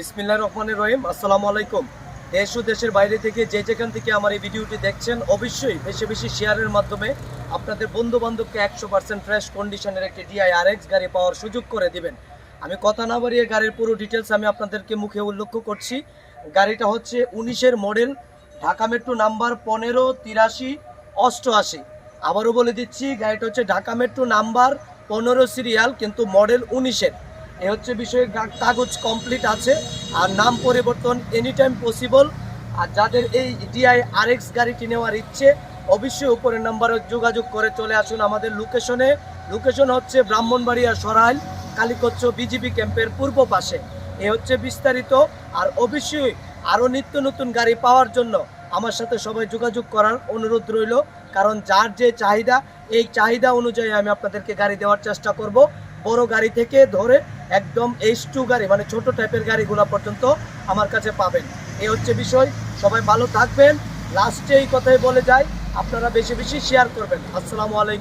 বিসমিল্লাহ রহমানের রহিম, আসসালামু আলাইকুম। দেশ ও দেশের বাইরে থেকে যে যেখান থেকে আমার এই ভিডিওটি দেখছেন, অবশ্যই বেশি বেশি শেয়ারের মাধ্যমে আপনাদের বন্ধু বান্ধবকে একশো পার্সেন্ট ফ্রেশ কন্ডিশনের একটি ডিআই আর এক্স গাড়ি পাওয়ার সুযোগ করে দিবেন। আমি কথা না বাড়িয়ে গাড়ির পুরো ডিটেলস আমি আপনাদেরকে মুখে উল্লেখ করছি। গাড়িটা হচ্ছে উনিশের মডেল ঢাকা মেট্রো নাম্বার পনেরো তিরাশি অষ্টআশি। আবারও বলে দিচ্ছি, গাড়িটা হচ্ছে ঢাকা মেট্রো নাম্বার পনেরো সিরিয়াল কিন্তু মডেল উনিশের। এ হচ্ছে বিষয়ে কাগজ কমপ্লিট আছে, আর নাম পরিবর্তন এনি টাইম পসিবল আর যাদের এই ডিআই আরএক্স গাড়িটি নেওয়ার ইচ্ছে, অবশ্যই উপরের নাম্বারে যোগাযোগ করে চলে আসুন আমাদের লোকেশনে লোকেশন হচ্ছে ব্রাহ্মণবাড়িয়া সরাইল, কালীকচ্ছ বিজিবি ক্যাম্পের পূর্ব পাশে। এ হচ্ছে বিস্তারিত, আর অবশ্যই আরও নিত্য নতুন গাড়ি পাওয়ার জন্য আমার সাথে সবাই যোগাযোগ করার অনুরোধ রইল, কারণ যার যে চাহিদা, এই চাহিদা অনুযায়ী আমি আপনাদেরকে গাড়ি দেওয়ার চেষ্টা করব। বড় গাড়ি থেকে ধরে একদম এইচ টু গাড়ি মানে ছোট টাইপের গাড়িগুলো পর্যন্ত আমার কাছে পাবেন। এ হচ্ছে বিষয়। সবাই ভালো থাকবেন। লাস্টে এই কথাই বলে যাই। আপনারা বেশি বেশি শেয়ার করবেন। আসসালামু আলাইকুম।